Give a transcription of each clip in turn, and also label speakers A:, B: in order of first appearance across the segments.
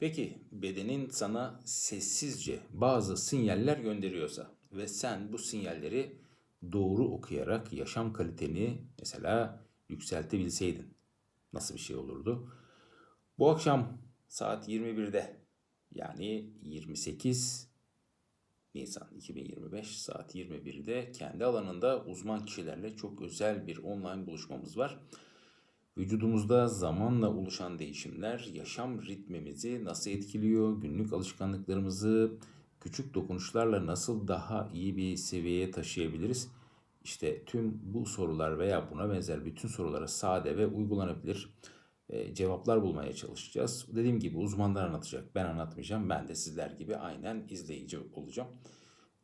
A: Peki bedenin sana sessizce bazı sinyaller gönderiyorsa ve sen bu sinyalleri doğru okuyarak yaşam kaliteni mesela yükseltebilseydin nasıl bir şey olurdu? Bu akşam saat 21'de yani 28 Nisan 2025 saat 21'de kendi alanında uzman kişilerle çok özel bir online buluşmamız var. Vücudumuzda zamanla oluşan değişimler yaşam ritmimizi nasıl etkiliyor, günlük alışkanlıklarımızı küçük dokunuşlarla nasıl daha iyi bir seviyeye taşıyabiliriz? İşte tüm bu sorular veya buna benzer bütün sorulara sade ve uygulanabilir e, cevaplar bulmaya çalışacağız. Dediğim gibi uzmanlar anlatacak, ben anlatmayacağım. Ben de sizler gibi aynen izleyici olacağım.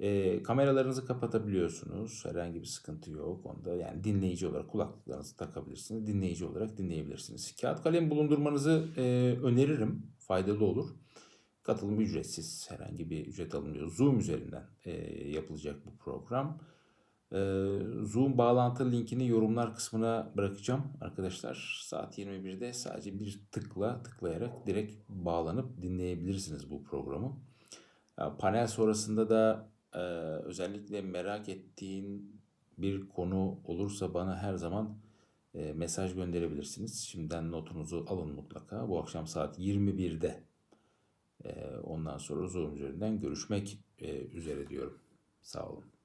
A: E, kameralarınızı kapatabiliyorsunuz. Herhangi bir sıkıntı yok onda. Yani dinleyici olarak kulaklıklarınızı takabilirsiniz. Dinleyici olarak dinleyebilirsiniz. Kağıt kalem bulundurmanızı e, öneririm. Faydalı olur. Katılım ücretsiz. Herhangi bir ücret alınmıyor. Zoom üzerinden e, yapılacak bu program. E, Zoom bağlantı linkini yorumlar kısmına bırakacağım arkadaşlar. Saat 21'de sadece bir tıkla tıklayarak direkt bağlanıp dinleyebilirsiniz bu programı. Panel sonrasında da e, özellikle merak ettiğin bir konu olursa bana her zaman e, mesaj gönderebilirsiniz. Şimdiden notunuzu alın mutlaka. Bu akşam saat 21'de e, ondan sonra Zoom üzerinden görüşmek e, üzere diyorum. Sağ olun.